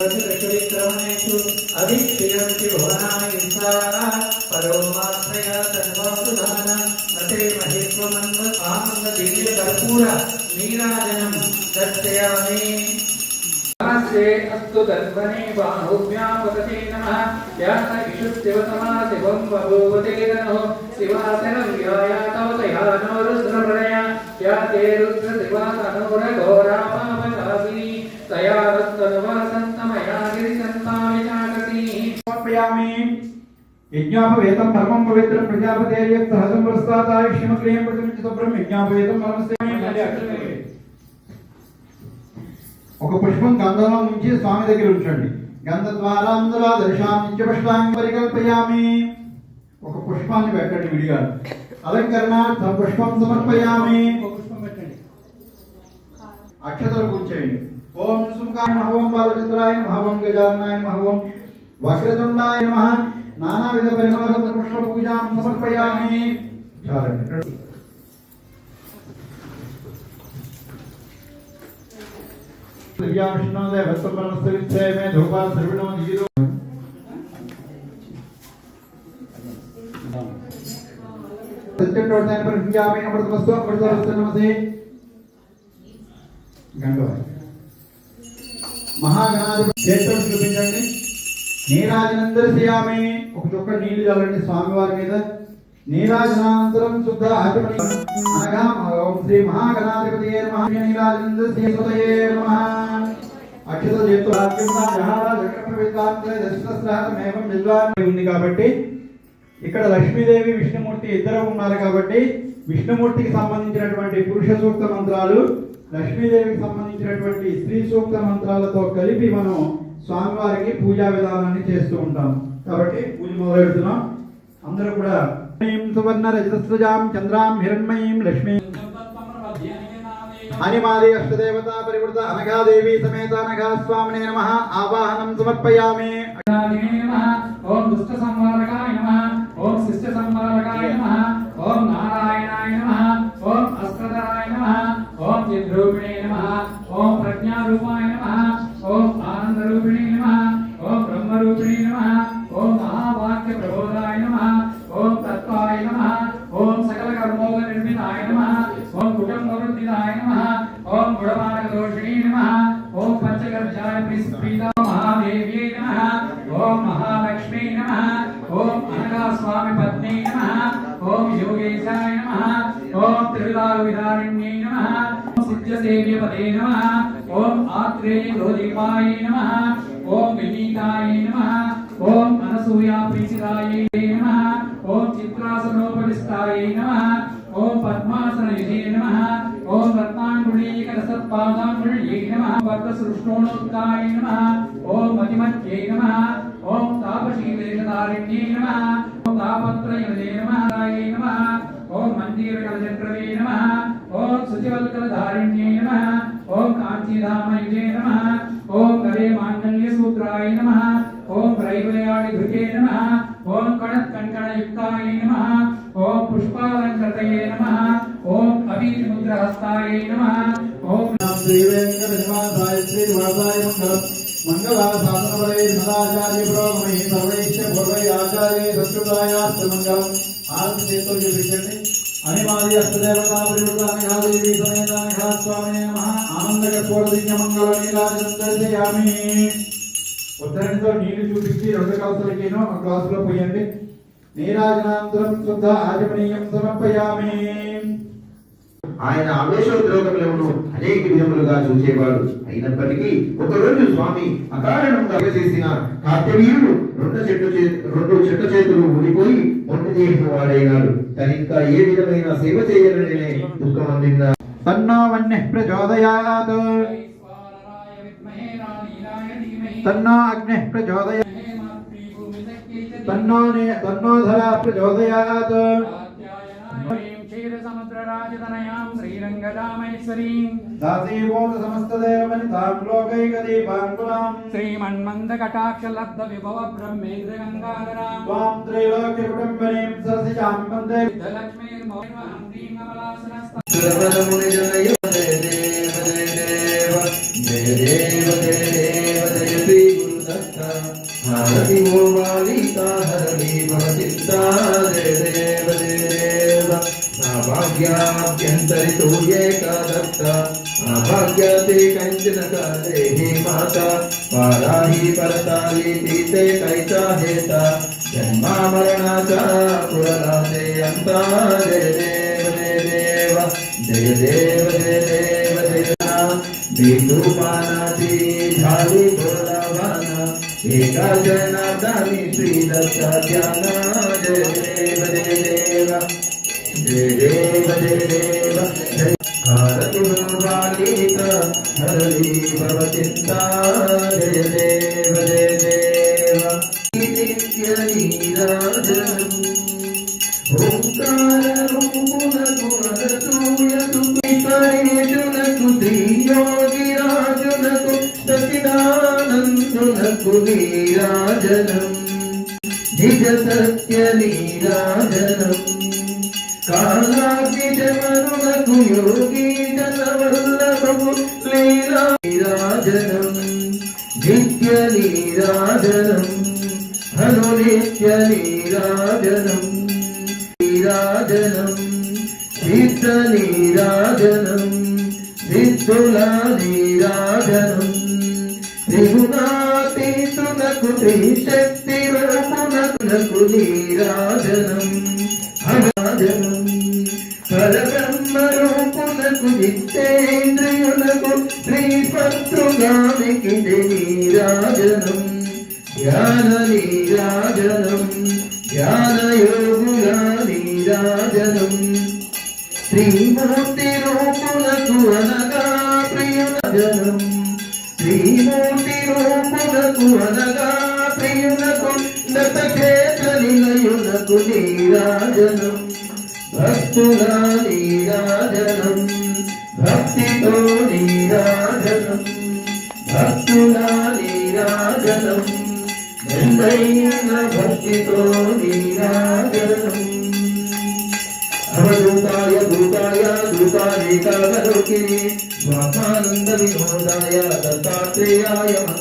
విక్రమణేషు అభిక్షయంతి భువనాహింసా పరమాత్మయ సర్వాసుధాన మతే మహిత్వమన్వ ఆనంద దివ్య కర్పూర నీరాజనం దర్శయామి నమస్తే అస్తు దర్భనే బాహుభ్యాం వసతే నమః యాన విశుద్ధివతమా శివం బభూవతే నమో శివాసనం యాయాతవత యానో యజ్ఞాపవేతం పరమం పవిత్రం ప్రజాపతేర్య సహజం పురస్తాదాయుష్యమగ్రేయం ప్రతిమించి శుభ్రం యజ్ఞాపవేతం పరమస్యామి ఒక పుష్పం గంధంలో ముంచి స్వామి దగ్గర ఉంచండి. గంధ ద్వారా అందులో దర్శాన్ని పుష్పాన్ని పరికల్పయామి. ఒక పుష్పాన్ని పెట్టండి విడిగా. అలంకరణార్థం పుష్పం సమర్పయామి. అక్షతలు కూర్చోండి. ఓం సుముఖాయ నమః ఓం బాలచంద్రాయ నమః ఓం గజాననాయ నమః ఓం వక్రతుండాయ నమః నానావిధ పరిమళ పుష్ప పూజాం సమర్పయామి చాలండి విష్ణు దేవస్వ పరమస్తవిత్సే మే ధూపా సర్విణో జీరో సత్యంటోడతాయన పరిజ్ఞామే అమృతమస్తు అమృతమస్తు నమస్తే గంగవారి మహాగణాధిపతి క్షేత్రం చూపించండి. నీరాజనందరశయామి ఒక చుక్క నీళ్ళు చల్లండి స్వామివారి మీద. నీరాజనానంతరం శుద్ధ ఆచమని అనగా ఓం శ్రీ మహాగణాధిపతి నమః. నీరాజనందరశయే అక్షత చేతు ఉంది కాబట్టి ఇక్కడ లక్ష్మీదేవి విష్ణుమూర్తి ఇద్దరు ఉన్నారు కాబట్టి విష్ణుమూర్తికి సంబంధించినటువంటి పురుష సూక్త మంత్రాలు లక్ష్మీదేవికి సంబంధించినటువంటి స్త్రీ సూక్త మంత్రాలతో కలిపి మనం స్వామివారికి పూజా విధానాన్ని చేస్తూ ఉంటాం. కాబట్టి పూజ మొదలెడుతున్నాం. అందరూ కూడా సువర్ణ రజతస్రజాం చంద్రాం హిరణ్మయీం లక్ష్మీ. హనిమాది అష్టదేవతా పరివృత అనఘాదేవి సమేత అనఘా స్వామినే నమ. ఆవాహనం సమర్పయామి. ఓం దుష్ట సంవారకాయ నమః. ఓం శిష్ట సంవారకాయ నమః. ఓం నారాయణాయ నమః. ఓం సిద్ధ్యసేవ్యపదే నమః ఓం ఆత్రేయ గోదీపాయ నమః ఓం వినీతాయ నమః ఓం అనసూయా ప్రీతిదాయ నమః ఓం చిత్రాసనోపరిష్టాయ నమః ఓం పద్మాసనయుధే నమః ఓం రత్నాంగుళీకర సత్పాదాంగుళ్యై నమః వర్గసృష్టోణోత్కాయ నమః ఓం మాంగళ్యసూత్రాయ నమః ఓం రైవయాడి ధృతే నమః ఓం కణత్ కంకణయుక్తాయ నమః ఓం పుష్పాలంకృతయే నమః ఓం అభిముద్రహస్తాయ నమః ఓం శ్రీ వెంకటనివాసాయ శ్రీ వాసాయ మంగళం మంగళాశాసనపరే సదాచార్య పురోగమై సర్వైశ్య పూర్వై ఆచార్య సంస్కృతాయాస్త మంగళం ఆరతి చేతో చూపించండి అనిమాది అష్టదేవతా పరివృత ఉత్తరంతో నీళ్ళు చూపించి రెండు కలసలకిను ఒక గ్లాసులో పోయండి. నీరాజనాంతరం శుద్ధ ఆచమనీయం సమర్పయామి. ఆయన ఆవేశోద్రోగములను అనేక విధములుగా చూసేవాడు అయినప్పటికీ ఒకరోజు స్వామి అకారణంగా చేసిన కార్తవీయుడు రెండు చెట్టు రెండు చెట్టు చేతులు ఊడిపోయి ఒంటి చేసిన వాడైనాడు. తనింకా ఏ విధమైన సేవ చేయలేని దుఃఖం అందిందా? తన్నో వన్యః ప్రచోదయాత్. తన్నో అగ్నిః ప్రచోదయాత్ తన్నో నే- తన్నో ధర ప్రచోదయాత్ క్షీరసముద్రరాజతనయాం శ్రీరంగరామేశ్వరీం దాసీభూత సమస్తదేవమనితాం లోకైకదీపాంకులాం శ్రీమన్మందకటాక్షలబ్ధ విభవ బ్రహ్మేంద్ర గంగాధరాం త్వాం త్రైలోక్య सूर्येकादत्ता जय देव जय देव जय देव जय देव जय बिन्दुपानाति झाली पुरला దేవ దేవ భారతి బాలిక హరీ భవచిత్త జయ దేవ జయ దేవ నీరాజం ఓంకార రూపునకు రూయతు పితరేజునకు ధీయోగిరాజునకు సచిదానందునకు నీరాజనం నిజ సత్య నీరాజనం కాలాగ్నిజమనునకు యోగి జనవల్లభము లీలా నీరాజనం నిత్య నీరాజనం హను నిత్య నీరాజనం నీరాజనం సిద్ధ నీరాజనం సిద్ధుల నీరాజనం. త్రిగుణాతీతునకు త్రిశక్తి రూపునకు నీరాజనం. అనాజనం నిత్యేంద్రియులకు శ్రీపత్రుగానికి నీరాజనం జ్ఞాన నీరాజనం జ్ఞానయోగుల నీరాజనం శ్రీమూర్తి రూపులకు అనగా ప్రియులజనం శ్రీమూర్తి రూపులకు అనగా ప్రియులకు నతకే నిలయులకు నీరాజనం. భక్తుల నీరాజనం. భక్తితో నీరాజనం. భక్తుల నీరాజనం. ఎందైన భక్తితో నీరాజనం. అవధూతాయ భూతాయ దూతానేకాగలోకిని స్వామానంద వినోదాయ దత్తాత్రేయాయ మంగళ